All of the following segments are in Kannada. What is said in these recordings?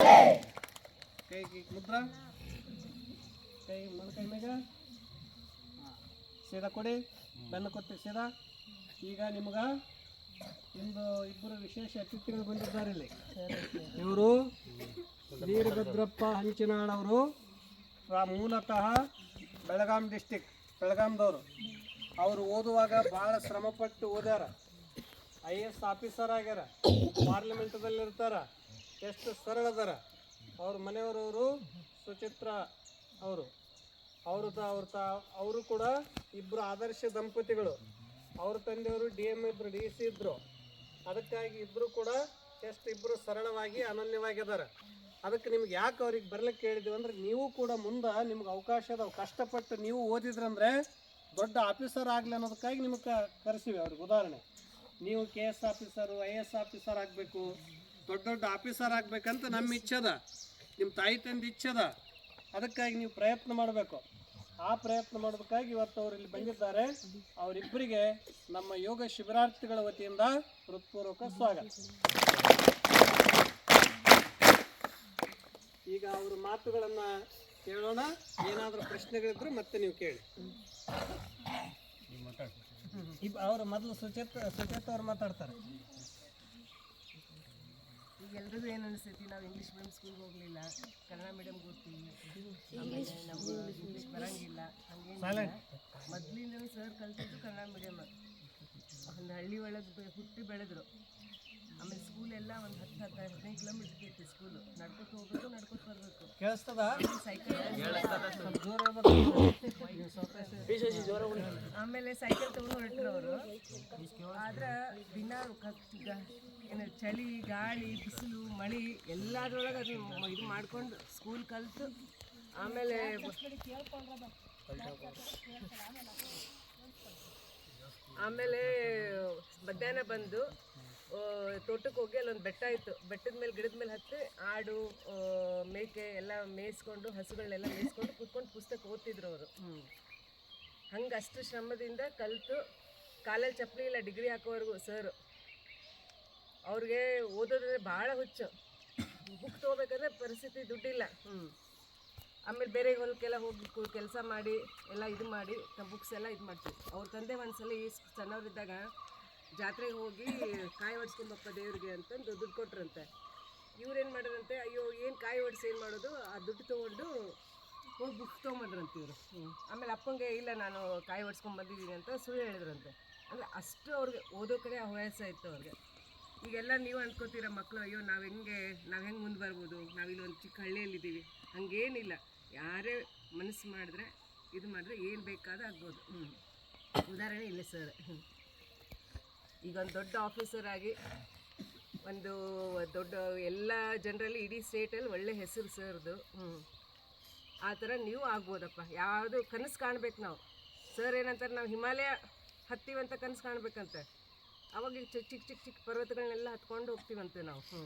ಕೈ ಕೈ ಮುದ್ರಾ. ಕೈ ಮೊಣಕೈ ಹಾಂ ಸೀದಾ ಕೊಡಿ. ಬೆನ್ನು ಕೊತ್ತಿ ಸೀದಾ. ಈಗ ನಿಮ್ಗೆ ಇಂದು ಇಬ್ಬರು ವಿಶೇಷ ಅತಿಥಿಗಳು ಬಂದಿದ್ದಾರೆ ಇಲ್ಲಿ. ಇವರು ವೀರಭದ್ರಪ್ಪ ಹಂಚಿನಾಳ್ ಅವರು. ರಾ- ಮೂಲತಃ ಬೆಳಗಾಂ ಡಿಸ್ಟಿಕ್ ಬೆಳಗಾಂದವರು. ಅವರು ಓದುವಾಗ ಭಾಳ ಶ್ರಮಪಟ್ಟು ಓದ್ಯಾರ. ಐ ಎ ಎಸ್ ಆಫೀಸರ್ ಆಗ್ಯಾರ. ಪಾರ್ಲಿಮೆಂಟದಲ್ಲಿ ಇರ್ತಾರ ಎಷ್ಟು ಸರಳದರ ಅವ್ರ ಮನೆಯವರವರು ಸುಚಿತ್ರ ಅವರು. ಅವರು ತ ಅವ್ರ ತ ಅವರು ಕೂಡ ಇಬ್ಬರು ಆದರ್ಶ ದಂಪತಿಗಳು. ಅವ್ರ ತಂದೆಯವರು ಡಿ ಎಂ ಇದ್ರು ಡಿ ಸಿ ಇದ್ರು. ಅದಕ್ಕಾಗಿ ಇಬ್ಬರು ಕೂಡ ಎಷ್ಟು ಇಬ್ಬರು ಸರಳವಾಗಿ, ಅನನ್ಯವಾಗಿದ್ದಾರೆ. ಅದಕ್ಕೆ ನಿಮ್ಗೆ ಯಾಕೆ ಅವ್ರಿಗೆ ಬರ್ಲಿಕ್ಕೆ ಹೇಳಿದ್ವಿ ಅಂದ್ರೆ, ನೀವು ಕೂಡ ಮುಂದೆ ನಿಮ್ಗೆ ಅವಕಾಶ ಅದಾವ. ಕಷ್ಟಪಟ್ಟು ನೀವು ಓದಿದ್ರಂದ್ರೆ ದೊಡ್ಡ ಆಫೀಸರ್ ಆಗಲಿ ಅನ್ನೋದಕ್ಕಾಗಿ ನಿಮಗೆ ಕರೆಸಿವಿ ಅವ್ರಿಗೆ ಉದಾಹರಣೆ. ನೀವು K S officer I S officer ಆಗಬೇಕು. ದೊಡ್ಡ ದೊಡ್ಡ ಆಫೀಸರ್ ಆಗಬೇಕಂತ ನಮ್ಮ ಇಚ್ಛದ. ನಿಮ್ಮ ತಾಯಿ ತಂದೆ ಇಚ್ಛದ. ಅದಕ್ಕಾಗಿ ನೀವು ಪ್ರಯತ್ನ ಮಾಡಬೇಕು. ಆ ಪ್ರಯತ್ನ ಮಾಡೋದಕ್ಕಾಗಿ ಇವತ್ತು ಅವರು ಇಲ್ಲಿ ಬಂದಿದ್ದಾರೆ. ಅವರಿಬ್ಬರಿಗೆ ನಮ್ಮ ಯೋಗ ಶಿಬಿರಾರ್ಥಿಗಳ ವತಿಯಿಂದ ಹೃತ್ಪೂರ್ವಕ ಸ್ವಾಗತ. ಈಗ ಅವರ ಮಾತುಗಳನ್ನು ಕೇಳೋಣ. ಏನಾದರೂ ಪ್ರಶ್ನೆಗಳಿದ್ರು ಮತ್ತೆ ನೀವು ಕೇಳಿ. ಅವರು ಅವ್ರು ಮೊದಲು ಸುಚೇತ ಸುಚೇತ ಅವ್ರು ಮಾತಾಡ್ತಾರೆ. ಈಗ ಎಲ್ರಿಗೂ ಏನು ಅನಿಸ್ತೈತಿ ನಾವು ಇಂಗ್ಲೀಷ್ ಮೀಡಿಯಂ ಸ್ಕೂಲ್ಗೆ ಹೋಗಲಿಲ್ಲ ಕನ್ನಡ ಮೀಡಿಯಂ ಓದ್ತೀವಿ ಆಮೇಲೆ ನಮ್ಗೆ ಇಂಗ್ಲೀಷ್ ಬರಂಗಿಲ್ಲ ಹಂಗೇನಿಲ್ಲ. ಮೊದಲಿಂದನೂ ಸರ್ ಕಲ್ತಿದ್ದು ಕನ್ನಡ ಮೀಡಿಯಮ್ ಒಂದು ಹಳ್ಳಿ ಒಳಗೆ ಹುಟ್ಟಿ ಬೆಳೆದ್ರು. ಆಮೇಲೆ ಸ್ಕೂಲ್ ಎಲ್ಲ ಒಂದು ಹತ್ತು ಹತ್ತು ಹದಿನೈದು ಕಿಲೋಮೀಟರ್ ಇತ್ತು ಸ್ಕೂಲು ನಡ್ಕೊತ ಹೋಗ್ಬೇಕು ನಡ್ಕೊತ ಬರಬೇಕು. ಕೇಳಿಸ್ತದ? ಸೈಕಲ್ ಆಮೇಲೆ ಸೈಕಲ್ ತಗೊಂಡು ಹೊರಟ್ರು ಅವರು. ಆದ್ರೆ ದಿನ ಏನು ಚಳಿ ಗಾಳಿ ಬಿಸಿಲು ಮಳೆ ಎಲ್ಲದ್ರೊಳಗೆ ಅದನ್ನ ಇದು ಮಾಡ್ಕೊಂಡು ಸ್ಕೂಲ್ ಕಲ್ತು. ಆಮೇಲೆ ಆಮೇಲೆ ಮಧ್ಯಾಹ್ನ ಬಂದು ತೋಟಕ್ಕೆ ಹೋಗಿ ಅಲ್ಲೊಂದು ಬೆಟ್ಟ ಇತ್ತು. ಬೆಟ್ಟದ ಮೇಲೆ ಗಿಡದ ಮೇಲೆ ಹತ್ತಿ ಆಡು ಮೇಕೆ ಎಲ್ಲ ಮೇಯಿಸ್ಕೊಂಡು ಹಸುಗಳನ್ನೆಲ್ಲ ಮೇಯಿಸ್ಕೊಂಡು ಕೂತ್ಕೊಂಡು ಪುಸ್ತಕ ಓದ್ತಿದ್ರು ಅವರು. ಹಂಗೆ ಅಷ್ಟು ಶ್ರಮದಿಂದ ಕಲಿತು ಕಾಲಲ್ಲಿ ಚಪ್ಪಲಿ ಇಲ್ಲ ಡಿಗ್ರಿ ಹಾಕೋವರೆಗೂ ಸರ್ ಅವ್ರಿಗೆ ಓದೋದ್ರೆ ಭಾಳ ಹುಚ್ಚು. ಬುಕ್ ತೊಗೋಬೇಕಂದ್ರೆ ಪರಿಸ್ಥಿತಿ ದುಡ್ಡಿಲ್ಲ. ಹ್ಞೂ ಆಮೇಲೆ ಬೇರೆ ಹೊಲಕ್ಕೆಲ್ಲ ಹೋಗಿ ಕೆಲಸ ಮಾಡಿ ಎಲ್ಲ ಇದು ಮಾಡಿ ಬುಕ್ಸ್ ಎಲ್ಲ ಇದು ಮಾಡ್ತೀವಿ. ಅವ್ರ ತಂದೆ ಒಂದ್ಸಲ ಈ ಸಣ್ಣವ್ರಿದ್ದಾಗ ಜಾತ್ರೆಗೆ ಹೋಗಿ ಕಾಯಿ ಹೊಡ್ಸ್ಕೊಂಬಪ್ಪ ದೇವ್ರಿಗೆ ಅಂತಂದು ದುಡ್ಡು ಕೊಟ್ರಂತೆ. ಇವ್ರೇನು ಮಾಡಿದ್ರಂತೆ, ಅಯ್ಯೋ, ಏನು ಕಾಯಿ ಹೊಡ್ಸಿ ಏನು ಮಾಡೋದು? ಆ ದುಡ್ಡು ತೊಗೊಂಡು ಹೋಗಿ ಬುಕ್ ತೊಗೊಂಬಂದ್ರಂತೆ ಇವರು. ಆಮೇಲೆ ಅಪ್ಪಂಗೆ, ಇಲ್ಲ, ನಾನು ಕಾಯಿ ಹೊಡ್ಸ್ಕೊಂಬಂದಿದ್ದೀನಿ ಅಂತ ಸುಳ್ಳು ಹೇಳಿದ್ರಂತೆ. ಅಂದರೆ ಅಷ್ಟು ಅವ್ರಿಗೆ ಓದೋ ಕಡೆ ಹವ್ಯಾಸ ಇತ್ತು ಅವ್ರಿಗೆ. ಈಗೆಲ್ಲ ನೀವು ಅನ್ಕೋತೀರ ಮಕ್ಕಳು ಅಯ್ಯೋ, ನಾವು ಹೆಂಗೆ ನಾವು ಹೆಂಗೆ ಮುಂದೆ ಬರ್ಬೋದು? ನಾವಿಲ್ಲಿ ಒಂದು ಚಿಕ್ಕ ಹಳ್ಳಿಯಲ್ಲಿದ್ದೀವಿ. ಹಂಗೇನಿಲ್ಲ. ಯಾರೇ ಮನಸ್ಸು ಮಾಡಿದ್ರೆ, ಇದು ಮಾಡಿದ್ರೆ ಏನು ಬೇಕಾದ ಆಗ್ಬೋದು. ಹ್ಞೂ ಉದಾಹರಣೆ ಇಲ್ಲ ಸರ್. ಈಗ ಒಂದು ದೊಡ್ಡ ಆಫೀಸರ್ ಆಗಿ ಒಂದು ದೊಡ್ಡ ಎಲ್ಲ ಜನರಲ್ಲಿ ಇಡೀ ಸ್ಟೇಟಲ್ಲಿ ಒಳ್ಳೆ ಹೆಸರು ಸರ್ದು ಹ್ಞೂ ಆ ಥರ ನೀವು ಆಗ್ಬೋದಪ್ಪ. ಯಾವುದು ಕನಸು ಕಾಣ್ಬೇಕು ನಾವು. ಸರ್ ಏನಂತಾರೆ, ನಾವು ಹಿಮಾಲಯ ಹತ್ತೀವಂತ ಕನಸು ಕಾಣ್ಬೇಕಂತೆ. ಅವಾಗ ಚಿಕ್ಕ ಚಿಕ್ಕ ಚಿಕ್ಕ ಚಿಕ್ಕ ಪರ್ವತಗಳನ್ನೆಲ್ಲ ಹತ್ಕೊಂಡು ಹೋಗ್ತೀವಂತೆ ನಾವು. ಹ್ಞೂ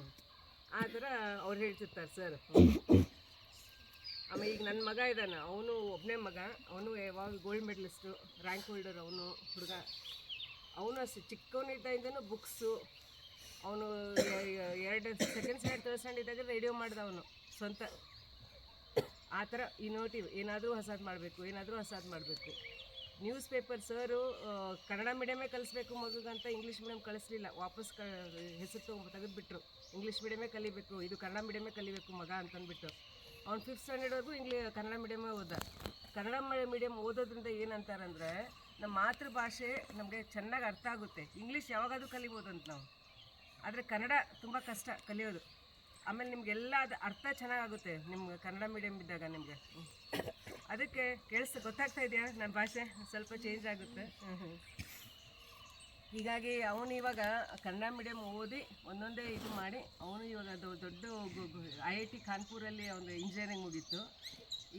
ಆ ಥರ ಅವ್ರು ಹೇಳ್ತಿರ್ತಾರೆ ಸರ್ ಆಮೇಲೆ ಈಗ ನನ್ನ ಮಗ ಇದ್ದಾನೆ. ಅವನು ಒಬ್ಬನೇ ಮಗ. ಅವನು ಯಾವಾಗ ಗೋಲ್ಡ್ ಮೆಡಲಿಸ್ಟು ರ್ಯಾಂಕ್ ಹೋಲ್ಡರ್ ಅವನು ಹುಡುಗ. ಅವನು ಅಷ್ಟೇ ಚಿಕ್ಕವನಿದ್ದಾಯಿಂದನೂ ಬುಕ್ಸು, ಅವನು ಎರಡು ಸೆಕೆಂಡ್ ಸ್ಟ್ಯಾಂಡ್ ತರ್ಡ್ ಸ್ಟ್ಯಾಂಡ್ ಇದ್ದಾಗ ರೇಡಿಯೋ ಮಾಡ್ದ ಅವನು ಸ್ವಂತ. ಆ ಥರ ಇನೋಟಿವ್ ಏನಾದರೂ ಹೊಸದು ಮಾಡಬೇಕು, ಏನಾದರೂ ಹೊಸದು ಮಾಡಬೇಕು. ನ್ಯೂಸ್ ಪೇಪರ್ ಸರು ಕನ್ನಡ ಮೀಡಿಯಮೇ ಕಲಿಸ್ಬೇಕು ಮಗುಗಂತ ಇಂಗ್ಲೀಷ್ ಮೀಡಿಯಮ್ ಕಳಿಸ್ಲಿಲ್ಲ ವಾಪಸ್ ಕ, ಹೆಸರು ತೊಗೊಂಡು ತೆಗೆದುಬಿಟ್ರು. ಇಂಗ್ಲೀಷ್ ಮೀಡಿಯಮೇ ಕಲಿಬೇಕು, ಇದು ಕನ್ನಡ ಮೀಡಿಯಮೇ ಕಲಿಬೇಕು ಮಗ ಅಂತಂದ್ಬಿಟ್ಟು. ಅವ್ನು ಫಿಫ್ತ್ ಸ್ಟ್ಯಾಂಡರ್ಡ್ವರೆಗೂ ಇಂಗ್ಲೀ ಕನ್ನಡ ಮೀಡಿಯಮೇ ಓದ ಕನ್ನಡ ಮೀಡಿಯಮ್ ಓದೋದ್ರಿಂದ ಏನಂತಾರಂದರೆ ನಮ್ಮ ಮಾತೃಭಾಷೆ ನಮಗೆ ಚೆನ್ನಾಗಿ ಅರ್ಥ ಆಗುತ್ತೆ. ಇಂಗ್ಲೀಷ್ ಯಾವಾಗಾದರೂ ಕಲಿಬೋದು ಅಂತ ನಾವು. ಆದರೆ ಕನ್ನಡ ತುಂಬ ಕಷ್ಟ ಕಲಿಯೋದು. ಆಮೇಲೆ ನಿಮಗೆಲ್ಲ ಅದು ಅರ್ಥ ಚೆನ್ನಾಗಾಗುತ್ತೆ ನಿಮ್ಗೆ ಕನ್ನಡ ಮೀಡಿಯಮ್ ಇದ್ದಾಗ ನಿಮಗೆ. ಅದಕ್ಕೆ ಕೇಳಿಸ್, ಗೊತ್ತಾಗ್ತಾ ಇದೆಯಾ ನನ್ನ ಭಾಷೆ? ಸ್ವಲ್ಪ ಚೇಂಜ್ ಆಗುತ್ತೆ. ಹೀಗಾಗಿ ಅವನು ಇವಾಗ ಕನ್ನಡ ಮೀಡಿಯಮ್ ಓದಿ ಒಂದೊಂದೇ ಇದು ಮಾಡಿ, ಅವನು ಇವಾಗ ದೊಡ್ಡ ಐ ಐ ಟಿ ಕಾನ್ಪುರಲ್ಲಿ ಅವನು ಇಂಜಿನಿಯರಿಂಗ್ ಮುಗೀತು.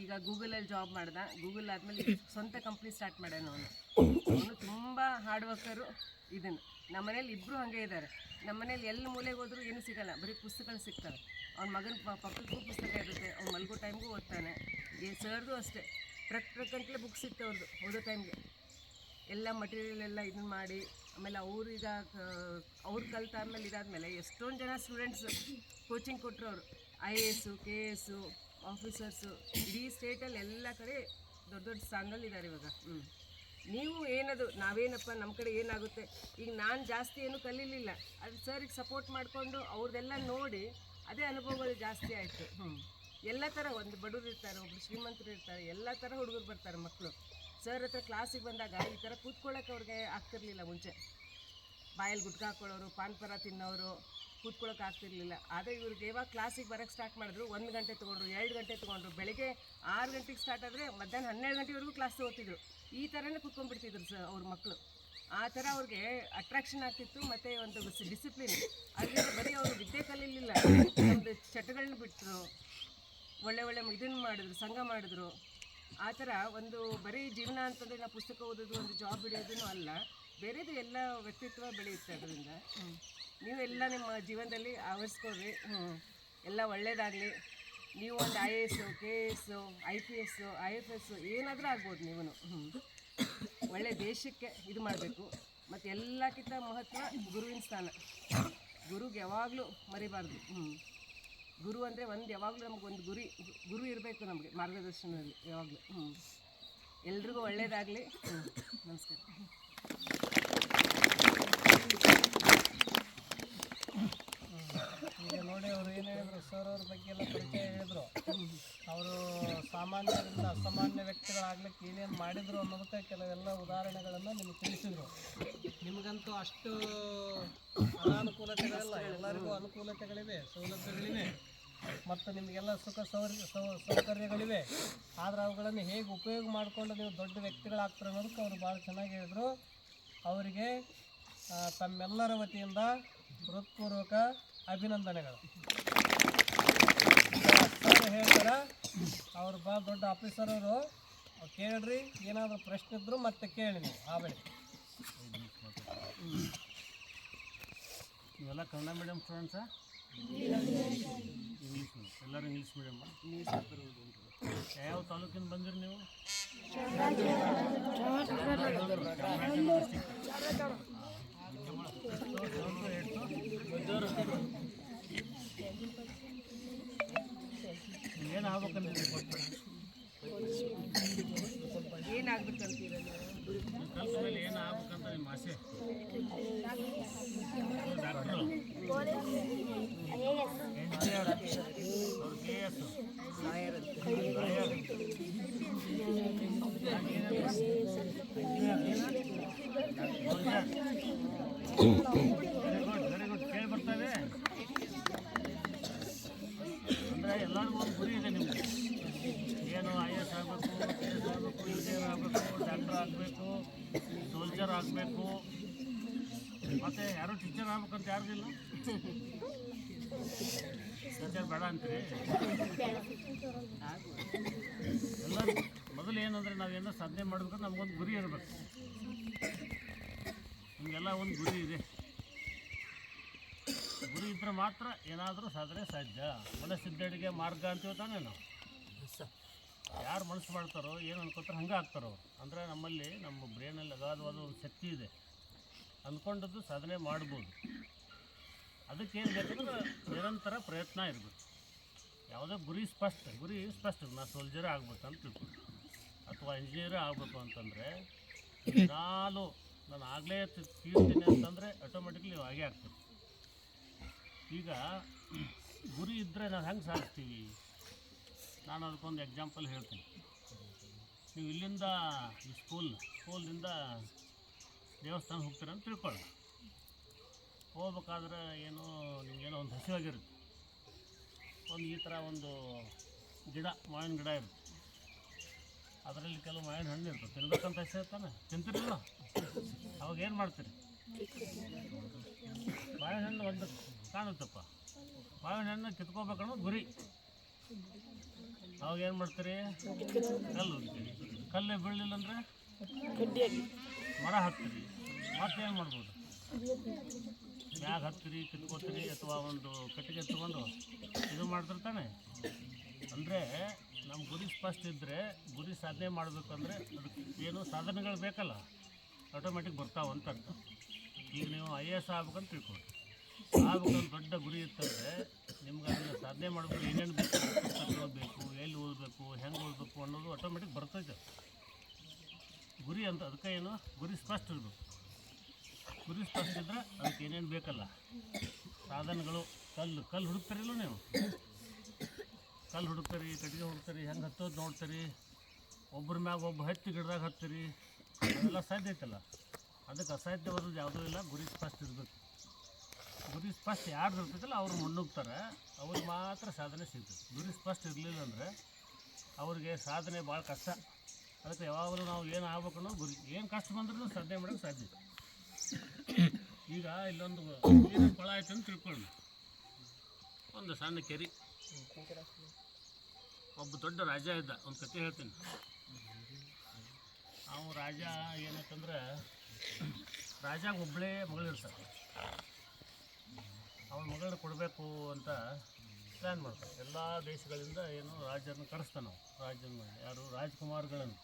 ಈಗ ಗೂಗಲಲ್ಲಿ ಜಾಬ್ ಮಾಡ್ದ. ಗೂಗಲ್ ಆದಮೇಲೆ ಸ್ವಂತ ಕಂಪ್ನಿ ಸ್ಟಾರ್ಟ್ ಮಾಡ್ಯಾನ ಅವನು. ಅವನು ತುಂಬ ಹಾರ್ಡ್ ವರ್ಕರು ಇದನ್ನು ನಮ್ಮ ಮನೇಲಿ ಇಬ್ಬರು ಹಾಗೆ ಇದ್ದಾರೆ ನಮ್ಮ ಮನೇಲಿ ಎಲ್ಲಿ ಮೂಲೆಗೆ ಹೋದರೂ ಏನು ಸಿಗಲ್ಲ. ಬರೀ ಪುಸ್ತಕಗಳು ಸಿಗ್ತವೆ. ಅವ್ನ ಮಗನ ಪಕ್ಕಕ್ಕೂ ಪುಸ್ತಕ ಇರುತ್ತೆ. ಅವ್ನು ಮಲ್ಗೋ ಟೈಮ್ಗೂ ಓದ್ತಾನೆ. ಈ ಸರ್ದು ಅಷ್ಟೇ. ಟ್ರಕ್ ಅಂತಲೇ ಬುಕ್ ಸಿಗ್ತವೆ ಅವ್ರದ್ದು ಓದೋ ಟೈಮ್ಗೆ ಎಲ್ಲ ಮಟೀರಿಯಲ್ ಎಲ್ಲ ಇದನ್ನ ಮಾಡಿ, ಆಮೇಲೆ ಅವ್ರೀಗ ಅವ್ರು ಕಲ್ತಾದ್ಮೇಲೆ ಇದಾದಮೇಲೆ ಎಷ್ಟೊಂದು ಜನ ಸ್ಟೂಡೆಂಟ್ಸ್ ಕೋಚಿಂಗ್ ಕೊಟ್ಟರು ಅವರು I A S K A S officers ಇಡೀ ಸ್ಟೇಟಲ್ಲಿ ಎಲ್ಲ ಕಡೆ ದೊಡ್ಡ ದೊಡ್ಡ ಸ್ಥಾನದಲ್ಲಿದ್ದಾರೆ ಇವಾಗ. ಹ್ಞೂ ನೀವು ಏನದು, ನಾವೇನಪ್ಪ ನಮ್ಮ ಕಡೆ ಏನಾಗುತ್ತೆ? ಈಗ ನಾನು ಜಾಸ್ತಿ ಏನು ಕಲೀಲಿಲ್ಲ. ಅದು ಸರಿಗೆ ಸಪೋರ್ಟ್ ಮಾಡಿಕೊಂಡು ಅವ್ರದ್ದೆಲ್ಲ ನೋಡಿ ಅದೇ ಅನುಭವಗಳು ಜಾಸ್ತಿ ಆಯಿತು. ಹ್ಞೂ ಎಲ್ಲ ಥರ ಒಂದು ಬಡವರು ಇರ್ತಾರೆ ಒಬ್ಬರು ಶ್ರೀಮಂತರು ಇರ್ತಾರೆ, ಎಲ್ಲ ಥರ ಹುಡುಗರು ಬರ್ತಾರೆ ಮಕ್ಕಳು ಸರ್ ಹತ್ರ ಕ್ಲಾಸಿಗೆ ಬಂದಾಗ ಈ ಥರ ಕೂತ್ಕೊಳ್ಳೋಕೆ ಅವ್ರಿಗೆ ಆಗ್ತಿರಲಿಲ್ಲ ಮುಂಚೆ. ಬಾಯಲ್ಲಿ ಗುಟ್ಕ ಹಾಕೊಳ್ಳೋರು, ಪಾನ್ ಪರ ತಿನ್ನೋರು ಕೂತ್ಕೊಳ್ಳೋಕೆ ಆಗ್ತಿರ್ಲಿಲ್ಲ. ಆದರೆ ಇವ್ರಿಗೆ ಯಾವಾಗ ಕ್ಲಾಸಿಗೆ ಬರೋಕ್ಕೆ ಸ್ಟಾರ್ಟ್ ಮಾಡಿದ್ರು. ಒಂದು ಗಂಟೆ ತೊಗೊಂಡ್ರು, ಎರಡು ಗಂಟೆ ತೊಗೊಂಡ್ರು. ಬೆಳಿಗ್ಗೆ ಆರು ಗಂಟೆಗೆ ಸ್ಟಾರ್ಟ್ ಆದರೆ ಮಧ್ಯಾಹ್ನ ಹನ್ನೆರಡು ಗಂಟೆವರೆಗೂ ಕ್ಲಾಸ್ ಓದ್ತಿದ್ರು. ಈ ಥರನೇ ಕೂತ್ಕೊಂಡ್ಬಿಡ್ತಿದ್ರು ಸರ್ ಅವ್ರ ಮಕ್ಕಳು ಆ ಥರ ಅವ್ರಿಗೆ ಅಟ್ರಾಕ್ಷನ್ ಆಗ್ತಿತ್ತು ಮತ್ತು ಒಂದು ಡಿಸಿಪ್ಲಿನ್ ಅದರಿಂದ ಬರೀ ಅವರು ವಿದ್ಯೆ ಕಲೀಲಿಲ್ಲ. ಒಂದು ಚಟಗಳನ್ನ ಬಿಟ್ಟರು ಒಳ್ಳೆ ಒಳ್ಳೆ ಇದನ್ನು ಮಾಡಿದ್ರು, ಸಂಘ ಮಾಡಿದ್ರು. ಆ ಥರ ಒಂದು ಬರೀ ಜೀವನ ಅಂತಂದರೆ ನಾವು ಪುಸ್ತಕ ಓದೋದು, ಒಂದು ಜಾಬ್ ಹಿಡಿಯೋದೂ ಅಲ್ಲ. ಬೇರೆದು ಎಲ್ಲ ವ್ಯಕ್ತಿತ್ವ ಬೆಳೆಯುತ್ತೆ ಅದರಿಂದ. ನೀವೆಲ್ಲ ನಿಮ್ಮ ಜೀವನದಲ್ಲಿ ಆವರಿಸ್ಕೊಳ್ರಿ. ಹ್ಞೂ ಎಲ್ಲ ಒಳ್ಳೇದಾಗಲಿ. ನೀವು ಒಂದು I A S K A S I P S I F S ಏನಾದರೂ ಆಗ್ಬೋದು ನೀವು ಹ್ಞೂ ಒಳ್ಳೆ ದೇಶಕ್ಕೆ ಇದು ಮಾಡಬೇಕು. ಮತ್ತು ಎಲ್ಲಕ್ಕಿಂತ ಮಹತ್ವ ಗುರುವಿನ ಸ್ಥಾನ. ಗುರುಗೆ ಯಾವಾಗಲೂ ಮರಿಬಾರ್ದು. ಹ್ಞೂ ಗುರು ಅಂದರೆ ಒಂದು ಯಾವಾಗಲೂ ನಮ್ಗೆ ಒಂದು ಗುರಿ ಗುರು ಇರಬೇಕು ನಮಗೆ ಮಾರ್ಗದರ್ಶನದಲ್ಲಿ ಯಾವಾಗಲೂ. ಹ್ಞೂ ಎಲ್ರಿಗೂ ಒಳ್ಳೆಯದಾಗಲಿ ನಮಸ್ಕಾರ ಈಗ ನೋಡಿ ಅವರು ಏನು ಹೇಳಿದ್ರು ಸರ್ ಅವ್ರ ಬಗ್ಗೆ ಎಲ್ಲ ಪರಿಚಯ ಹೇಳಿದ್ರು. ಅವರು ಸಾಮಾನ್ಯರಿಂದ ಅಸಾಮಾನ್ಯ ವ್ಯಕ್ತಿಗಳಾಗ್ಲಿಕ್ಕೆ ಏನೇನು ಮಾಡಿದ್ರು ಅನ್ನೋದಕ್ಕೆ ಕೆಲವೆಲ್ಲ ಉದಾಹರಣೆಗಳನ್ನು ನಿಮ್ಗೆ ತಿಳಿಸಿದ್ರು. ನಿಮಗಂತೂ ಅಷ್ಟು ಅನಾನುಕೂಲತೆಗಳಿಲ್ಲ, ಎಲ್ಲರಿಗೂ ಅನುಕೂಲತೆಗಳಿವೆ, ಸೌಲಭ್ಯಗಳಿವೆ, ಮತ್ತು ನಿಮಗೆಲ್ಲ ಸುಖ ಸೌರ್ಯ ಸೌಕರ್ಯಗಳಿವೆ. ಆದರೆ ಅವುಗಳನ್ನು ಹೇಗೆ ಉಪಯೋಗ ಮಾಡಿಕೊಂಡು ನೀವು ದೊಡ್ಡ ವ್ಯಕ್ತಿಗಳಾಗ್ತಾರೆ ಅನ್ನೋದಕ್ಕೆ ಅವರು ಭಾಳ ಚೆನ್ನಾಗಿ ಹೇಳಿದರು. ಅವರಿಗೆ ತಮ್ಮೆಲ್ಲರ ವತಿಯಿಂದ ಹೃತ್ಪೂರ್ವಕ ಅಭಿನಂದನೆಗಳು. ಹೇಳ್ತಾರ. ಅವ್ರು ಭಾಳ ದೊಡ್ಡ ಆಫೀಸರ್ ಅವರು. ಕೇಳ್ರಿ ಏನಾದರೂ ಪ್ರಶ್ನೆ ಇದ್ರು ಮತ್ತೆ ಕೇಳಿ ನೀವು. ಆ ಇವೆಲ್ಲ ಕನ್ನಡ ಮೀಡಿಯಂ ಸ್ಟೂಡೆಂಟ್ಸಾ ಇಂಗ್ಲೀಷ್ ಎಲ್ಲರೂ ಇಂಗ್ಲೀಷ್ ಮೀಡಿಯಮ್ ಯಾವ ತಾಲೂಕಿಂದ ಬಂದಿರಿ ನೀವು? ಏನು ಆಗ್ಬೇಕಂದ್ರೆ ಏನಾಗ್ಬೇಕಂತೀರ ನೀವು ಕಲ್ತ ಮೇಲೆ ಏನು ಆಗ್ಬೇಕಂತ ನಿಮ್ಮ ಆಸೆ? ಡಾಕ್ಟ್ರು ಅವ್ರು ಕೆ ಎಸ್ ವೆರಿ ಟೀಚರ್ ಬೇಡ ಅಂತೀರಿ? ಎಲ್ಲ ಮೊದಲು ಏನಂದರೆ ನಾವೇನೋ ಸಾಧನೆ ಮಾಡ್ಬೇಕಂದ್ರೆ ನಮಗೊಂದು ಗುರಿ ಇರಬೇಕು. ನಿಮಗೆಲ್ಲ ಒಂದು ಗುರಿ ಇದೆ. ಗುರಿ ಇದ್ರೆ ಮಾತ್ರ ಏನಾದರೂ ಸಾಧನೆ ಸಾಧ್ಯ. ಮನಸ್ಸಿದ್ದಡಿಗೆ ಮಾರ್ಗ ಅಂತೀವಿ ತಾನೇ ನಾವು? ಯಾರು ಮನಸ್ಸು ಮಾಡ್ತಾರೋ, ಏನು ಅನ್ಕೋತಾರೋ ಹಂಗೆ ಆಗ್ತಾರೋ ಅಂದರೆ ನಮ್ಮಲ್ಲಿ ನಮ್ಮ ಬ್ರೈನಲ್ಲಿ ಅಗಾಧವಾದ ಒಂದು ಶಕ್ತಿ ಇದೆ. ಅಂದ್ಕೊಂಡದ್ದು ಸಾಧನೆ ಮಾಡ್ಬೋದು. ಅದಕ್ಕೆ ಏನು ಬೇಕಂದ್ರೆ ನಿರಂತರ ಪ್ರಯತ್ನ ಇರಬೇಕು. ಯಾವುದೇ ಗುರಿ ಸ್ಪಷ್ಟ ಗುರಿ ಸ್ಪಷ್ಟ ನಾ ಸೋಲ್ಜರೇ ಆಗ್ಬೇಕಂತ ತಿಳ್ಕೊಂಡು ಅಥವಾ ಇಂಜಿನಿಯರೇ ಆಗಬೇಕು ಅಂತಂದರೆ ನಾನು ನಾನು ಆಗಲೇ ತೀರ್ತೀನಿ ಅಂತಂದರೆ ಆಟೋಮೆಟಿಕ್ಲಿ ಆಗೇ ಆಗ್ತದೆ ಈಗ ಗುರಿ ಇದ್ದರೆ ನಾವು ಹೆಂಗೆ ಸಾಧಿಸ್ತೀವಿ? ನಾನು ಅದಕ್ಕೊಂದು ಎಕ್ಸಾಂಪಲ್ ಹೇಳ್ತೀನಿ. ನೀವು ಇಲ್ಲಿಂದ ಈ ಸ್ಕೂಲ್ ಸ್ಕೂಲಿಂದ ದೇವಸ್ಥಾನ ಹೋಗ್ತೀರ ಅಂತ ತಿಳ್ಕೊಳ್ಳಿ ಹೋಗ್ಬೇಕಾದ್ರೆ ಏನೋ ನಿಮಗೇನೋ ಒಂದು ಹಸಿವಾಗಿರುತ್ತೆ. ಒಂದು ಈ ಥರ ಒಂದು ಗಿಡ ಮಾವಿನ ಗಿಡ ಇರುತ್ತೆ. ಅದರಲ್ಲಿ ಕೆಲವು ಮಾವಿನ ಹಣ್ಣು ಇರ್ತದೆ ತಿನ್ಬೇಕಂತ ಹಸಿ ಇರ್ತಾನೆ ತಿಂತಿರಲಿಲ್ಲ ಅವಾಗ ಏನು ಮಾಡ್ತೀರಿ? ಮಾವಿನ ಹಣ್ಣು ಒಂದು ಕಾಣುತ್ತಪ್ಪ. ಮಾವಿನ ಹಣ್ಣು ಕಿತ್ಕೋಬೇಕನ್ನೋ ಗುರಿ. ಅವಾಗ ಏನು ಮಾಡ್ತೀರಿ? ಕಲ್ಲು ಕಲ್ಲು ಬೀಳಲಿಲ್ಲ ಅಂದರೆ? ಮರ ಹತ್ತೀರಿ ಮತ್ತೇನು ಮಾಡ್ಬೋದು? ಮ್ಯಾಗ ಹತ್ತಿರಿ ಕಿತ್ಕೋತೀರಿ ಅಥವಾ ಒಂದು ಕಟ್ಟಿಗೆ ತಗೊಂಡು ಇದು ಮಾಡ್ತಿರ್ತಾನೆ. ಅಂದರೆ ನಮ್ಮ ಗುರಿ ಸ್ಪಷ್ಟ ಇದ್ದರೆ ಗುರಿ ಸಾಧನೆ ಮಾಡಬೇಕಂದ್ರೆ ಅದಕ್ಕೆ ಏನು ಸಾಧನೆಗಳು ಬೇಕಲ್ಲ ಆಟೋಮೆಟಿಕ್ ಬರ್ತಾವ ಈಗ ನೀವು ಐ ಎ ಎಸ್ ಆಗ್ಬೇಕಂತ ತಿಳ್ಕೊಳ್ಳಿ. ಆಗ್ಬೇಕಂತ ದೊಡ್ಡ ಗುರಿ ಇತ್ತಂದರೆ ನಿಮ್ಗೆ ಅದನ್ನ ಸಾಧನೆ ಮಾಡಬೇಕು, ಏನೇನು ಬೇಕು ಬೇಕು, ಎಲ್ಲಿ ಓದಬೇಕು, ಹೆಂಗೆ ಓದಬೇಕು ಅನ್ನೋದು ಆಟೋಮೆಟಿಕ್ ಬರ್ತೈತೆ. ಗುರಿ ಅಂತ, ಅದಕ್ಕೆ ಏನು ಗುರಿ ಸ್ಪಷ್ಟ ಇರಬೇಕು. ಗುರಿ ಸ್ಪಷ್ಟ ಇದ್ದರೆ ಅದಕ್ಕೆ ಏನೇನು ಬೇಕಲ್ಲ. ಸಾಧನಗಳು, ಕಲ್ಲು ಕಲ್ಲು ಹುಡುಕ್ತಾರಿಲ್ಲ ನೀವು? ಕಲ್ಲು ಹುಡುಕ್ತಾರಿ, ಕಟ್ಟಿಗೆ ಹುಡುಕ್ತಾರಿ, ಹೆಂಗೆ ಹತ್ತೋದು ನೋಡ್ತೀರಿ ಒಬ್ಬರ ಮ್ಯಾಗ ಒಬ್ಬ ಹತ್ತಿ ಗಿಡದಾಗ ಹತ್ತೀರಿ, ಅದೆಲ್ಲ ಸಾಧ್ಯ ಐತಲ್ಲ? ಅದಕ್ಕೆ ಅಸಾಧ್ಯವಾದದ್ದು ಯಾವುದೂ ಇಲ್ಲ, ಗುರಿ ಸ್ಪಷ್ಟ ಇರಬೇಕು. ಗುರಿ ಸ್ಪಷ್ಟ ಯಾರು ಇರ್ತೈತಲ್ಲ, ಅವ್ರು ಮುನ್ನುಗ್ತಾರೆ. ಅವ್ರಿಗೆ ಮಾತ್ರ ಸಾಧನೆ ಸಿಗ್ತದೆ. ಗುರಿ ಸ್ಪಷ್ಟ ಇರಲಿಲ್ಲ ಅಂದರೆ ಅವ್ರಿಗೆ ಸಾಧನೆ ಭಾಳ ಕಷ್ಟ. ಅದಕ್ಕೆ ಯಾವಾಗಲೂ ನಾವು ಏನು ಆಗ್ಬೇಕು ಅನ್ನೋ ಗುರಿ, ಏನು ಕಷ್ಟ ಬಂದ್ರೂ ಸಾಧನೆ ಮಾಡೋಕ್ಕೆ ಸಾಧ್ಯ ಈಗ ಇಲ್ಲೊಂದು ನೀರಿನ ಕೊಳ ಆಯ್ತು ಅಂತ ತಿಳ್ಕೊಳ್ಳಿ ಒಂದು ಸಣ್ಣ ಕೆರೆ. ಒಬ್ಬ ದೊಡ್ಡ ರಾಜ ಇದ್ದ ಒಂದು ಕತೆ ಹೇಳ್ತೀನಿ. ಅವನು ರಾಜ ಏನಂತಂದ್ರೆ ರಾಜಾಗ ಒಬ್ಬಳೇ ಮಗಳಿರ್ತಾರೆ ಅವನ ಮಗಳನ್ನ ಕೊಡಬೇಕು ಅಂತ ಪ್ಲ್ಯಾನ್ ಮಾಡ್ತಾರೆ ಎಲ್ಲ ದೇಶಗಳಿಂದ ಏನು ರಾಜರನ್ನ ಕರೆಸ್ತಾನೆ ನಾವು ರಾಜನ ಯಾರು ರಾಜ್ಕುಮಾರ್ಗಳನ್ನು.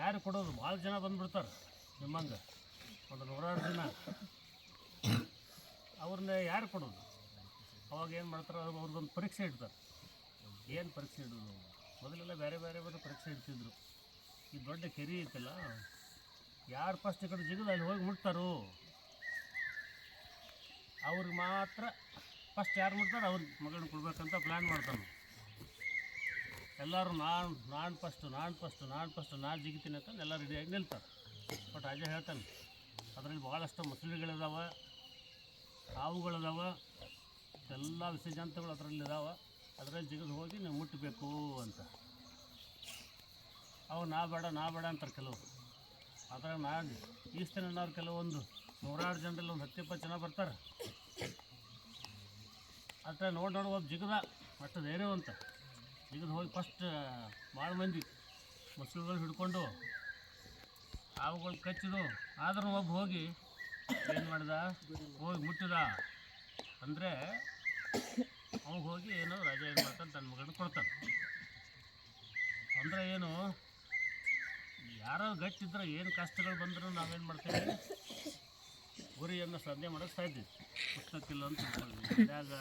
ಯಾರು ಕೊಡೋದು ಭಾಳ ಜನ ಬಂದ್ಬಿಡ್ತಾರೆ ನಿಮ್ಮಂಗೆ. ಒಂದು ನೂರಾರು ಜನ. ಅವ್ರನ್ನ ಯಾರು ಕೊಡೋದು? ಅವಾಗ ಏನು ಮಾಡ್ತಾರೆ ಅವ್ರದ್ದೊಂದು ಪರೀಕ್ಷೆ ಇಡ್ತಾರೆ. ಏನು ಪರೀಕ್ಷೆ ಇಡೋದು? ಮೊದಲೆಲ್ಲ ಬೇರೆ ಬೇರೆ ಬೇರೆ ಪರೀಕ್ಷೆ ಇಡ್ತಿದ್ರು. ಈ ದೊಡ್ಡ ಕೆರೆ ಐತಲ್ಲ, ಯಾರು ಫಸ್ಟ್ ಕಡೆ ಜಿಗಿದು ಅಲ್ಲಿ ಹೋಗಿ ಮುಟ್ತಾರೋ? ಅವ್ರಿಗೆ ಮಾತ್ರ ಫಸ್ಟ್ ಯಾರು ಮುಟ್ತಾರೆ ಅವ್ರಿಗೆ ಮಗಳನ್ನ ಕೊಡ್ಬೇಕಂತ ಪ್ಲ್ಯಾನ್ ಮಾಡ್ತಾನೆ. ಎಲ್ಲರೂ ನಾನು ನಾನು ಫಸ್ಟು ನಾನು ಫಸ್ಟು ನಾನು ಫಸ್ಟು ನಾನು ಜಿಗಿತೀನಿ ಅಂತ ಎಲ್ಲ ರೆಡಿಯಾಗಿ ನಿಲ್ತಾರೆ. ಬಟ್ ರಾಜ ಹೇಳ್ತಾನೆ ಅದರಲ್ಲಿ ಭಾಳಷ್ಟು ಮೊಸಳೆಗಳಿದಾವ ಹಾವುಗಳಿದಾವೆ ಎಲ್ಲ ವಿಸರ್ಜಂತಗಳು ಅದರಲ್ಲಿ ಇದಾವೆ ಅದರಲ್ಲಿ ಜಿಗಿದು ಹೋಗಿ ನೀವು ಮುಟ್ಟಬೇಕು ಅಂತ. ಅವು ನಾ ಬೇಡ ನಾ ಬೇಡ ಅಂತಾರೆ ಕೆಲವು ಅದ್ರಾಗ ನಾನು ಈಸ್ತಾನೆ ಅನ್ನೋರು ಕೆಲವೊಂದು ನೂರಾರು ಜನರಲ್ಲಿ ಒಂದು ಹತ್ತು ಇಪ್ಪತ್ತು ಜನ ಬರ್ತಾರೆ. ಅದ್ರ ನೋಡಿ ನೋಡಿ ಒಬ್ಬ ಜಿಗದ, ಅಷ್ಟು ಧೈರ್ಯವಂತ. ಜಿಗಿದು ಹೋಗಿ ಫಸ್ಟ್ ಭಾಳ ಮಂದಿ ಮೊಸಳುಗಳು ಹಿಡ್ಕೊಂಡು ಹಾವುಗಳು ಕಚ್ಚಿದು ಆದ್ರೂ ಒಬ್ಬ ಹೋಗಿ ಏನು ಮಾಡ್ದ? ಹೋಗಿ ಮುಟ್ಟಿದ. ಅಂದರೆ ಅವಾಗ ಹೋಗಿ ಏನು ರಜೆ ಏನು ಮಾಡ್ತಾನೆ ತನ್ನ ಮಗನ ಕೊಡ್ತಾನೆ. ಅಂದರೆ ಏನು, ಯಾರೋ ಗಟ್ಟಿದ್ರೆ ಏನು ಕಷ್ಟಗಳು ಬಂದರೂ ನಾವೇನು ಮಾಡ್ತೀವಿ? ಗುರಿಯನ್ನು ಸಾಧನೆ ಮಾಡೋಕ್ಕೆ ಸಾಧ್ಯ ಪುಸ್ತಕಿಲ್ಲ ಅಂತ ತಿಳ್ಕೊಳ್ಳಿ ಇದಾಗ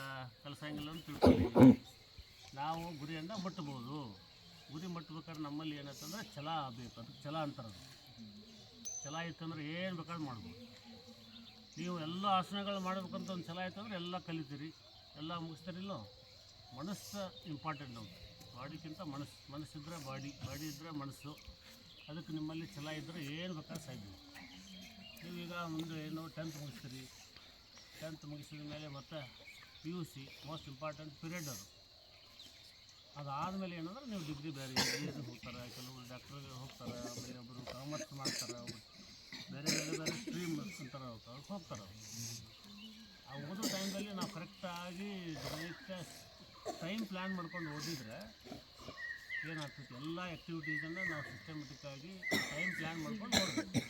ಕಲಸಂಗಿಲ್ಲ ಅಂತ ತಿಳ್ಕೊಳ್ಳಿ. ನಾವು ಗುರಿಯನ್ನು ಮುಟ್ಟಬೋದು ಗುರಿ ಮುಟ್ಬೇಕಾದ್ರೆ ನಮ್ಮಲ್ಲಿ ಏನಂತಂದ್ರೆ ಛಲ ಬೇಕು ಅದಕ್ಕೆ ಛಲ ಅಂತಾರದು. ಅದು ಛಲ ಇತ್ತಂದ್ರೆ ಏನು ಬೇಕಾದ್ರೂ ಮಾಡ್ಬೋದು. ನೀವು ಎಲ್ಲ ಆಸನಗಳು ಮಾಡಬೇಕಂತ ಒಂದು ಛಲ ಇತ್ತಂದ್ರೆ ಎಲ್ಲ ಕಲಿತೀರಿ, ಎಲ್ಲ ಮುಗಿಸ್ತಾರಿಲ್ಲ ಮನಸ್ಸು ಇಂಪಾರ್ಟೆಂಟ್ ನಮ್ಗೆ ಬಾಡಿಗಿಂತ ಮನಸ್ಸು, ಮನಸ್ಸಿದ್ರೆ ಬಾಡಿ ಬಾಡಿ ಇದ್ದರೆ ಮನಸ್ಸು. ಅದಕ್ಕೆ ನಿಮ್ಮಲ್ಲಿ ಛಲ ಇದ್ದರೆ ಏನು ಬೇಕಾದ್ರೆ ಸಾಧ್ಯ. ನೀವೀಗ ಮುಂದೆ ಏನು ಟೆಂತ್ ಮುಗಿಸ್ತೀರಿ. ಟೆಂತ್ ಮುಗಿಸಿದ ಮೇಲೆ ಮತ್ತೆ P U C most important period ಅದು. ಅದಾದಮೇಲೆ ಏನಂದ್ರೆ ನೀವು ಡಿಗ್ರಿ ಬೇರೆ ಇಂಜಿನಿಯರಿಂಗ್ ಹೋಗ್ತಾರೆ, ಕೆಲವರು ಡಾಕ್ಟ್ರಿಗೆ ಹೋಗ್ತಾರೆ, ಆಮೇಲೆ ಒಬ್ಬರು ಕಾಮರ್ಸ್ ಮಾಡ್ತಾರೆ ಅವರು ಬೇರೆ ಬೇರೆ ಬೇರೆ ಸ್ಟ್ರೀಮ್ ಅಂತಾರೆ ಹೋಗ್ತಾರೆ ಅವ್ರು. ಆ ಓದೋ ಟೈಮಲ್ಲಿ ನಾವು ಕರೆಕ್ಟಾಗಿ ಟೈಮ್ ಪ್ಲ್ಯಾನ್ ಮಾಡ್ಕೊಂಡು ಓದಿದರೆ ಏನಾಗ್ತೈತಿ? ಎಲ್ಲ ಆ್ಯಕ್ಟಿವಿಟೀಸನ್ನು ನಾವು ಸಿಸ್ಟಮೆಟಿಕ್ಕಾಗಿ ಟೈಮ್ ಪ್ಲ್ಯಾನ್ ಮಾಡ್ಕೊಂಡು ಓದಬೇಕು.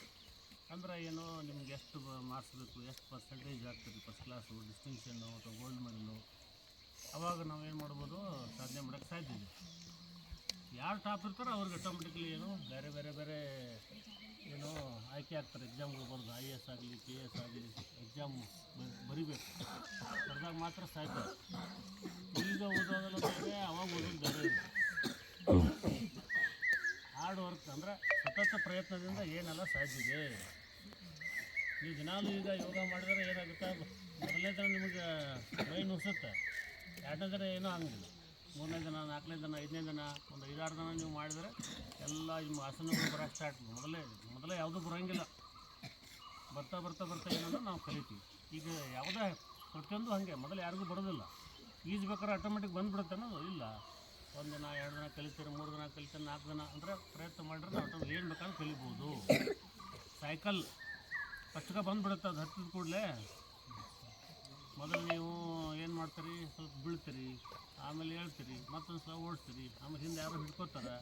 ಅಂದ್ರೆ ಏನು, ನಿಮ್ಗೆ ಎಷ್ಟು ಮಾರ್ಕ್ಸ್ ಬೇಕು, ಎಷ್ಟು ಪರ್ಸೆಂಟೇಜ್ ಆಗ್ತದೆ ಫಸ್ಟ್ ಕ್ಲಾಸು ಡಿಸ್ಟಿಂಕ್ಷನ್ನು ಅಥವಾ ಗೋಲ್ಡ್ ಮೆಡಲು ಅವಾಗ ನಾವೇನು ಮಾಡ್ಬೋದು, ಸಾಧನೆ ಮಾಡೋಕ್ಕೆ ಸಾಧ್ಯ ಇದೆ ಯಾರು ಟಾಪ್ ಇರ್ತಾರೋ ಅವ್ರಿಗೆ ಆಟೋಮೆಟಿಕ್ಲಿ ಏನು ಬೇರೆ ಬೇರೆ ಬೇರೆ ಏನು ಆಯ್ಕೆ ಆಗ್ತಾರೆ. ಎಕ್ಸಾಮ್ಗಳು ಬರೋದು ಐ ಎ ಎಸ್ ಆಗಲಿ ಕೆ ಎಸ್ ಆಗಲಿ ಎಕ್ಸಾಮ್ ಬರಿಬೇಕು. ಬರೆದಾಗ ಮಾತ್ರ ಸಾಧ್ಯ ಈಗ ಓದೋದಲ್ಲ ಬೇರೆ ಅವಾಗ ಓದೋದು ಬೇರೆ ಇದೆ ಹಾರ್ಡ್ ವರ್ಕ್ ಅಂದರೆ ಸತತ ಪ್ರಯತ್ನದಿಂದ ಏನೆಲ್ಲ ಸಾಧ್ಯ ಇದೆ ನೀವು ದಿನಾಲೂ ಈಗ ಯೋಗ ಮಾಡಿದ್ರೆ ಏನಾಗುತ್ತೆ? ಮೊದಲನೇ ಥರ ನಿಮಗೆ ಮೈ ನುಸುತ್ತೆ ಎರಡನೇ ದಿನ ಏನೂ ಆಗಂಗಿಲ್ಲ. ಮೂರನೇ ದಿನ, ನಾಲ್ಕನೇ ದಿನ, ಐದನೇ ದಿನ, ಒಂದು ಐದಾರು ದಿನ ನೀವು ಮಾಡಿದರೆ ಎಲ್ಲ ನಿಮ್ಮ ಆಸನಗಳು ಬರೋಕ್ಕೆ ಸ್ಟಾರ್ಟ್ ಮೊದಲೇ ಮೊದಲೇ ಯಾವುದೂ ಬರೋಂಗಿಲ್ಲ. ಬರ್ತಾ ಬರ್ತಾ ಬರ್ತಾ ಏನಂದ್ರೆ ನಾವು ಕಲಿತೀವಿ. ಈಗ ಯಾವುದೇ ಪ್ರತಿಯೊಂದು ಹಾಗೆ, ಮೊದಲು ಯಾರಿಗೂ ಬರೋದಿಲ್ಲ. ಈಜ್ಬೇಕಾದ್ರೆ ಆಟೋಮೆಟಿಕ್ ಬಂದುಬಿಡುತ್ತೆ ಅನ್ನೋದು ಇಲ್ಲ. ಒಂದು ದಿನ, ಎರಡು ದಿನ ಕಲಿತೀರಿ, ಮೂರು ದಿನ ಕಲಿತೀರಿ, ನಾಲ್ಕು ದಿನ ಅಂದರೆ ಪ್ರಯತ್ನ ಮಾಡಿದ್ರೆ ನಾವು ಏನು ಬೇಕಾದ್ರೂ ಕಲಿಬೋದು. ಸೈಕಲ್ ಫಸ್ಟ್ಗೆ ಬಂದುಬಿಡುತ್ತೆ ಅದು ಹತ್ತಿದ ಕೂಡಲೇ. ಮೊದಲು ನೀವು ಏನು ಮಾಡ್ತೀರಿ? ಸ್ವಲ್ಪ ಬೀಳ್ತೀರಿ, ಆಮೇಲೆ ಹೇಳ್ತೀರಿ, ಮತ್ತೊಂದು ಸಲ ಓಡಿಸ್ತೀರಿ. ಆಮೇಲೆ ಹಿಂದೆ ಯಾರೋ ಹಿಡ್ಕೋತಾರೆ.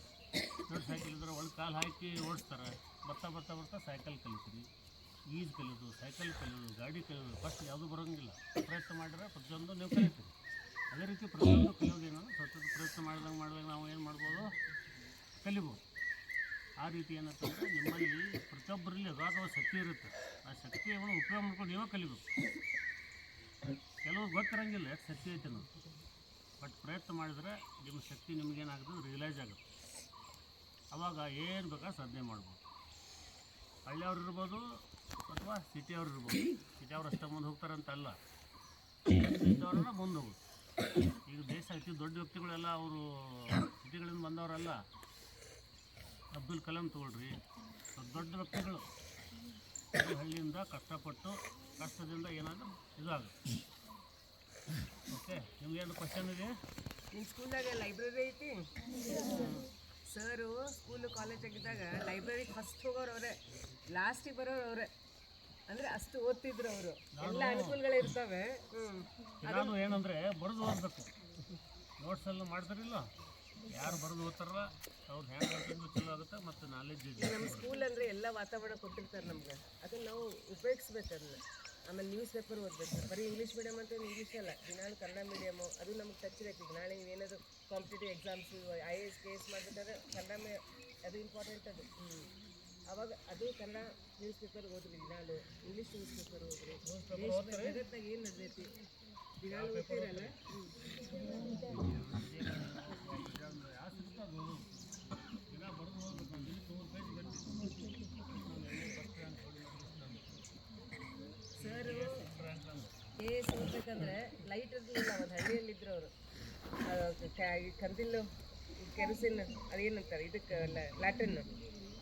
ದೊಡ್ಡ ಸೈಕಲ್ ಇದ್ರೆ ಒಳಗೆ ಕಾಲು ಹಾಕಿ ಓಡಿಸ್ತಾರೆ. ಬರ್ತಾ ಬರ್ತಾ ಬರ್ತಾ ಸೈಕಲ್ ಕಲಿತೀರಿ. ಈಜು ಕಲಿಯೋದು ಸೈಕಲ್ ಕಲಿಯೋದು, ಗಾಡಿ ಕಲಿಯೋದು ಫಸ್ಟ್ ಯಾವುದೂ ಬರೋಂಗಿಲ್ಲ. ಪ್ರಯತ್ನ ಮಾಡಿದ್ರೆ ಪ್ರತಿಯೊಂದು ನೀವು ಕಲಿತೀರಿ. ಅದೇ ರೀತಿ ಪ್ರತಿಯೊಂದು ಕಲಿಯೋದೇನು ಸತತ ಪ್ರಯತ್ನ ಮಾಡಿದಂಗೆ ಮಾಡಿದಾಗ ನಾವು ಏನು ಮಾಡ್ಬೋದು? ಕಲಿಬೋದು. ಆ ರೀತಿ ಏನಂತಂದರೆ ನಿಮ್ಮಲ್ಲಿ ಪ್ರತಿಯೊಬ್ಬರಲ್ಲಿ ಅಗಾಧವಾದ ಶಕ್ತಿ ಇರುತ್ತೆ. ಆ ಶಕ್ತಿಯನ್ನು ಉಪಯೋಗ ಮಾಡ್ಕೊಂಡು ನೀವೇ ಕಲಿಬೇಕು. ಕೆಲವು ಗೊತ್ತಿರಂಗಿಲ್ಲ ಎಷ್ಟು ಶಕ್ತಿ ಐತೆ ಅನ್ನೋದು. ಬಟ್ ಪ್ರಯತ್ನ ಮಾಡಿದ್ರೆ ನಿಮ್ಮ ಶಕ್ತಿ ನಿಮಗೇನಾಗುತ್ತೆ ರಿಯಲೈಸ್ ಆಗುತ್ತೆ. ಅವಾಗ ಏನು ಬೇಕಾದ್ರೆ ಸಾಧನೆ ಮಾಡ್ಬೋದು. ಹಳ್ಳಿಯವ್ರು ಇರ್ಬೋದು ಅಥವಾ ಸಿಟಿಯವ್ರು ಇರ್ಬೋದು. ಸಿಟಿಯವ್ರು ಅಷ್ಟೇ ಮುಂದೆ ಹೋಗ್ತಾರಂತಲ್ಲ ಇದ್ದವ್ರನ್ನ ಮುಂದೆ ಹೋಗೋದು ಈಗ ದೇಶ ಅತಿ ದೊಡ್ಡ ವ್ಯಕ್ತಿಗಳೆಲ್ಲ ಅವರು ಸಿಟಿಗಳಿಂದ ಬಂದವರಲ್ಲ. ಅಬ್ದುಲ್ ಕಲಾಂ ತಗೊಳ್ರಿ. ದೊಡ್ಡ ವ್ಯಕ್ತಿಗಳು. ಹಳ್ಳಿಯಿಂದ ಕಷ್ಟಪಟ್ಟು, ಕಷ್ಟದಿಂದ ಏನಾದರೂ ಇದಾಗುತ್ತೆ. ಓಕೆ ನಿಮ್ಗೇನು ಕ್ವಶನ್ ಇದೆ? ನಿಮ್ಮ ಸ್ಕೂಲ್ದಾಗ ಲೈಬ್ರರಿ ಐತಿ? ಸರು ಸ್ಕೂಲು ಕಾಲೇಜಾಗಿದ್ದಾಗ ಲೈಬ್ರರಿ ಫಸ್ಟ್ ಹೋಗೋರು ಅವರೇ ಲಾಸ್ಟಿಗೆ ಬರೋರು ಅವರೇ. ಅಂದ್ರೆ ಅಷ್ಟು ಓದ್ತಿದ್ರು ಅವರು. ಎಲ್ಲ ಅನುಕೂಲಗಳು ಇರ್ತವೆ. ನಾನು ಏನಂದ್ರೆ ಬರೆದು ಓದಬೇಕು. ನೋಟ್ಸೆಲ್ಲ ಮಾಡ್ತಾರಿಲ್ಲ. ಯಾರು ಬರೆದು ಓದ್ತಾರಲ್ಲ ಅವ್ರ ಹ್ಯಾಂಡ್ ರೈಟಿಂಗು ಚಲೋ ಆಗುತ್ತೆ ಮತ್ತು ನಾಲೆಜ್ ನಮ್ಮ ಸ್ಕೂಲ್ ಅಂದ್ರೆ ಎಲ್ಲ ವಾತಾವರಣ ಕೊಟ್ಟಿರ್ತಾರೆ ನಮ್ಗೆ. ಅದನ್ನ ನಾವು ಉಪಯೋಗಿಸ್ಬೇಕು ಅದನ್ನ. ಆಮೇಲೆ ನ್ಯೂಸ್ ಪೇಪರ್ ಓದಬೇಕು. ಬರೀ ಇಂಗ್ಲೀಷ್ ಮೀಡಿಯಮ್ ಅಂತ ಇಂಗ್ಲೀಷ್ ಅಲ್ಲ. ದಿನಾಲು ಕನ್ನಡ ಮೀಡಿಯಮು ಅದು ನಮ್ಗೆ ಟಚ್ ಬೇಕು ಈಗ ನಾಳೆ ಏನಾದರೂ competitive exams I A S K S ಮಾಡಬೇಕಾದ್ರೆ ಕನ್ನಡ ಮೇ ಅದು ಇಂಪಾರ್ಟೆಂಟ್ ಅದು. ಅವಾಗ ಅದು ಕನ್ನಡ ನ್ಯೂಸ್ ಪೇಪರ್ ಓದ್ರಿ. ದಿನಾಲು ಇಂಗ್ಲೀಷ್ ನ್ಯೂಸ್ ಪೇಪರ್ ಓದ್ರಿ. ಜಗತ್ತಾಗ ಏನು ನಡೆದೈತಿ? ದಿನಾಲು ಓದ್ತಿರಲ್ಲ ಹ್ಞೂ ದಿನ ಬರೆದು ಓದಬೇಕು ಒಂದು ದಿನಕ್ಕೆ ನೂರು ಪೇಜ್ ಗಂಟೆ ಸರ್ ಕೆ ಓದ್ಬೇಕಂದ್ರೆ ಲೈಟ್ ಇರಲಿಲ್ಲ, ಒಂದು ಹಳ್ಳಿಯಲ್ಲಿದ್ರು ಅವರು. ಕಂದಿಲ್ಲು ಕೆರಸಿನ್ ಅದೇನಂತಾರೆ, ಇದಕ್ಕೆ ಲ್ಯಾಟಿನ್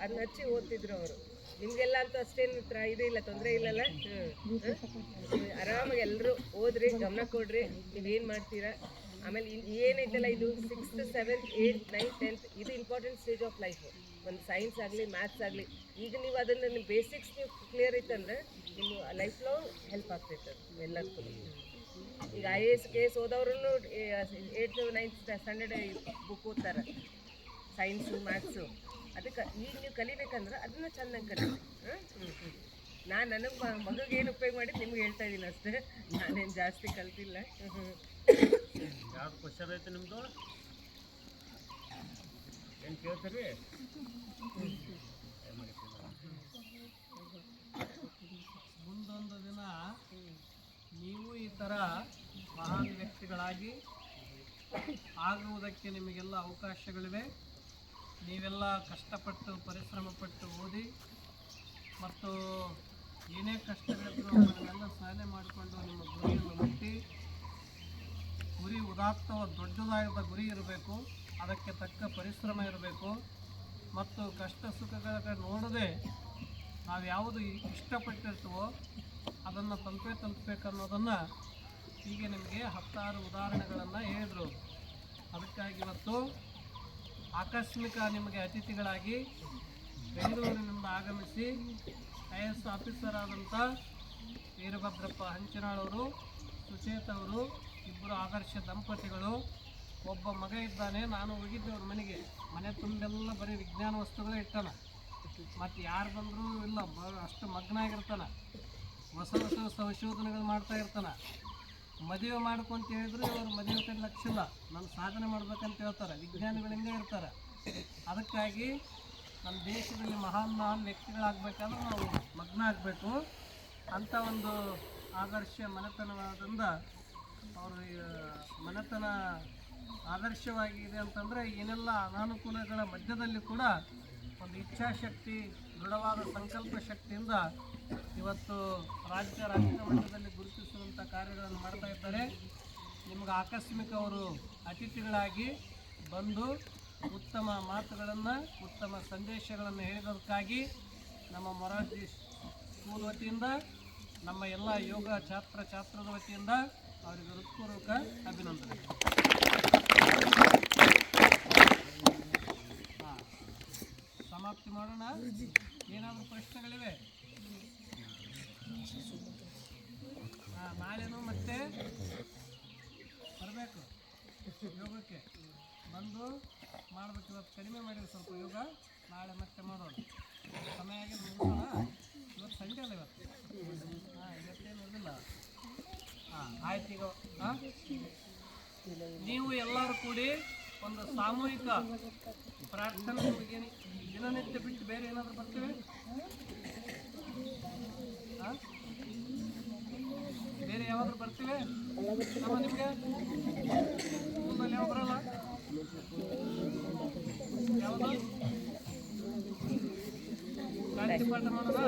ಅದನ್ನ ಹಚ್ಚಿ ಓದ್ತಿದ್ರು ಅವರು. ನಿಮ್ಗೆಲ್ಲ ಅಂತೂ ಅಷ್ಟೇನು ಇದು ಇಲ್ಲ, ತೊಂದರೆ ಇಲ್ಲಲ್ಲ? ಹ್ಞೂ ಆರಾಮಾಗಿ ಎಲ್ಲರೂ ಓದ್ರಿ, ಗಮನ ಕೊಡ್ರಿ ನೀವೇನು ಮಾಡ್ತೀರಾ? ಆಮೇಲೆ ಏನೈತಲ್ಲ ಇದು sixth seventh eighth ninth tenth ಇದು ಇಂಪಾರ್ಟೆಂಟ್ ಸ್ಟೇಜ್ ಆಫ್ ಲೈಫು ಒಂದು ಸೈನ್ಸ್ ಆಗಲಿ ಮ್ಯಾಥ್ಸ್ ಆಗಲಿ, ಈಗ ನೀವು ಅದನ್ನು ನಿಮ್ಮ ಬೇಸಿಕ್ಸ್ ನೀವು ಕ್ಲಿಯರ್ ಇತ್ತಂದ್ರೆ ನಿಮ್ಮ ಲೈಫ್ ಲಾಂಗ್ ಹೆಲ್ಪ್ ಆಗ್ತೈತೆ ಎಲ್ಲದಕ್ಕೂ. ಈಗ I A S K S ಓದೋರು ಏಯ್ತ್ ನೈನ್ತ್ ಸ್ಟ್ಯಾಂಡರ್ಡ್ ಬುಕ್ ಓದ್ತಾರೆ. ಸೈನ್ಸು ಮ್ಯಾಥ್ಸು ಅದಕ್ಕೆ ಈಗ ನೀವು ಕಲಿಬೇಕಂದ್ರೆ ಅದನ್ನು ಚೆನ್ನಾಗಿ ಕಲಿ ನಾನು ನನಗೆ ಮಗುಗೆ ಏನು ಉಪಯೋಗ ಮಾಡಿ ನಿಮ್ಗೆ ಹೇಳ್ತಾ ಇದ್ದೀನಿ ಅಷ್ಟೇ. ನಾನೇನು ಜಾಸ್ತಿ ಕಲ್ತಿಲ್ಲ. ಯಾವ್ದು ಕ್ವಶನ್ ಐತೆ ನಿಮ್ಮದು ಏನು ಕೇಳ್ತೀರಿ ಮುಂದೊಂದು ದಿನ ನೀವು ಈ ಥರ ಮಹಾನ್ ವ್ಯಕ್ತಿಗಳಾಗಿ ಆಗುವುದಕ್ಕೆ ನಿಮಗೆಲ್ಲ ಅವಕಾಶಗಳಿವೆ. ನೀವೆಲ್ಲ ಕಷ್ಟಪಟ್ಟು ಪರಿಶ್ರಮ ಪಟ್ಟು ಓದಿ ಮತ್ತು ಏನೇ ಕಷ್ಟಗಳಿದ್ರೂ ಅದನ್ನೆಲ್ಲ ಸಹನೆ ಮಾಡಿಕೊಂಡು ನಿಮ್ಮ ಗುರಿಯನ್ನು ಮುಟ್ಟಿ, ಗುರಿ ಉದಾತ್ತ ದೊಡ್ಡದಾದ ಗುರಿ ಇರಬೇಕು. ಅದಕ್ಕೆ ತಕ್ಕ ಪರಿಶ್ರಮ ಇರಬೇಕು. ಮತ್ತು ಕಷ್ಟ ಸುಖಗಳ ನೋಡದೆ ನಾವು ಯಾವುದು ಇಷ್ಟಪಟ್ಟಿರ್ತೀವೋ ಅದನ್ನು ತಲುಪೇ ತಲುಪಬೇಕನ್ನೋದನ್ನು ಹೀಗೆ ನಿಮಗೆ ಹತ್ತಾರು ಉದಾಹರಣೆಗಳನ್ನು ಹೇಳಿದರು. ಅದಕ್ಕಾಗಿ ಇವತ್ತು ಆಕಸ್ಮಿಕ ನಿಮಗೆ ಅತಿಥಿಗಳಾಗಿ ಬೆಂಗಳೂರಿನಿಂದ ಆಗಮಿಸಿ ಐ ಎಸ್ ಆಫೀಸರ್ ಆದಂಥ ವೀರಭದ್ರಪ್ಪ ಹಂಚಿನಾಳವರು ಸುಚೇತ ಅವರು, ಇಬ್ಬರು ಆದರ್ಶ ದಂಪತಿಗಳು ಒಬ್ಬ ಮಗ ಇದ್ದಾನೆ, ನಾನು ಹೋಗಿದ್ದೆ ಅವ್ರ ಮನೆಗೆ. ಮನೆ ತುಂಬೆಲ್ಲ ಬರೀ ವಿಜ್ಞಾನ ವಸ್ತುಗಳೇ ಇಟ್ಟಾನ. ಮತ್ತು ಯಾರು ಬಂದರೂ ಇಲ್ಲ ಅಷ್ಟು ಮಗ್ನ ಆಗಿರ್ತಾನ. ಹೊಸ ಹೊಸ ಸಂಶೋಧನೆಗಳು ಮಾಡ್ತಾ ಇರ್ತಾನೆ. ಮದುವೆ ಮಾಡ್ಕೊಂತ ಹೇಳಿದ್ರೆ ಅವ್ರು ಮದುವೆ ಕಡೆ ಲಕ್ಷ ಇಲ್ಲ ನಾನು ಸಾಧನೆ ಮಾಡ್ಬೇಕಂತ ಹೇಳ್ತಾರೆ. ವಿಜ್ಞಾನಿಗಳು ಹಿಂಗೆ ಇರ್ತಾರೆ. ಅದಕ್ಕಾಗಿ ನಮ್ಮ ದೇಶದಲ್ಲಿ ಮಹಾನ್ ಮಹಾನ್ ವ್ಯಕ್ತಿಗಳಾಗಬೇಕಾದ್ರೆ ನಾವು ಮಗ್ನ ಆಗಬೇಕು. ಅಂಥ ಒಂದು ಆದರ್ಶ ಮನೆತನವಾದ್ರಿಂದ ಅವರು ಮನೆತನ ಆದರ್ಶವಾಗಿದೆ ಅಂತಂದರೆ ಏನೆಲ್ಲ ಅನಾನುಕೂಲಗಳ ಮಧ್ಯದಲ್ಲಿ ಕೂಡ ಒಂದು ಇಚ್ಛಾಶಕ್ತಿ, ದೃಢವಾದ ಸಂಕಲ್ಪ ಶಕ್ತಿಯಿಂದ ಇವತ್ತು ರಾಜ್ಯ ರಾಜ್ಯ ಮಟ್ಟದಲ್ಲಿ ಗುರುತಿಸುವಂಥ ಕಾರ್ಯಗಳನ್ನು ಮಾಡ್ತಾ ಇದ್ದಾರೆ. ನಿಮ್ಗೆ ಆಕಸ್ಮಿಕ ಅವರು ಅತಿಥಿಗಳಾಗಿ ಬಂದು ಉತ್ತಮ ಮಾತುಗಳನ್ನು, ಉತ್ತಮ ಸಂದೇಶಗಳನ್ನು ಹೇಳಿರೋದಕ್ಕಾಗಿ ನಮ್ಮ ಮೊರಾರ್ಜಿ ಸ್ಕೂಲ್ ವತಿಯಿಂದ, ನಮ್ಮ ಎಲ್ಲ ಯೋಗ ಛಾತ್ರ, ಛಾತ್ರದ ವತಿಯಿಂದ ಅವರಿಗೆ ಹೃತ್ಪೂರ್ವಕ ಅಭಿನಂದನೆ. ಸಮಾಪ್ತಿ ಮಾಡೋಣ. ಏನಾದರೂ ಪ್ರಶ್ನೆಗಳಿವೆ? ನಾಳೆನೂ ಮತ್ತೆ ಬರಬೇಕು. ಯೋಗಕ್ಕೆ ಬಂದು ಮಾಡಬೇಕು. ಇವತ್ತು ಕಡಿಮೆ ಮಾಡಿರಿ ಸ್ವಲ್ಪ ಯೋಗ. ನಾಳೆ ಮತ್ತೆ ಮಾಡೋಣ. ಸಮಯ ಆಗಿ ಮುಗಿಸೋಣ. ಇವತ್ತು ಸಂಜೆ ಅಲ್ಲ ಇವತ್ತು. ಹಾಂ, ಇವತ್ತೇನು ಇರಲಿಲ್ಲ. ಹಾಂ, ಆಯ್ತು ಈಗ, ಹಾಂ? ನೀವು ಎಲ್ಲರೂ ಕೂಡಿ ಒಂದು ಸಾಮೂಹಿಕ ಪ್ರಾರ್ಥನೆ ನಿಮಗೇನು ದಿನನಿತ್ಯ ಬಿಟ್ಟು ಬೇರೆ ಏನಾದರೂ ಬರ್ತೇವೆ? ಬೇರೆ ಯಾವಾದರೂ ಬರ್ತೀವಿ? ನಮ್ಮ ನಿಮಗೆ? ಸ್ಕೂಲಲ್ಲಿ ಯಾವ ಬರಲ್ಲ? ಯಾವುದು? ಪಾಠ ಮಾಡೋಣ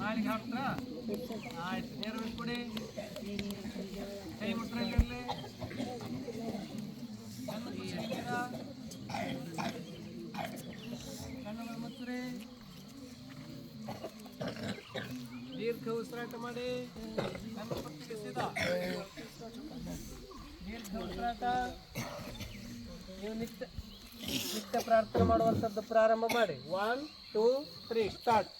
ನಾಳೆಗೆ ಹಾಕ್ತಾರ ಆಯ್ತು ನೇರ ಕೊಡಿ ದೀರ್ಘ ಉಸಿರಾಟ ಮಾಡಿ ಕಣ್ಣು ದೀರ್ಘ ಉಸಿರಾಟ ನೀವು ನಿತ್ಯ ನಿತ್ಯ ಪ್ರಾರ್ಥನೆ ಮಾಡುವಂಥದ್ದು ಪ್ರಾರಂಭ ಮಾಡಿ. One two three start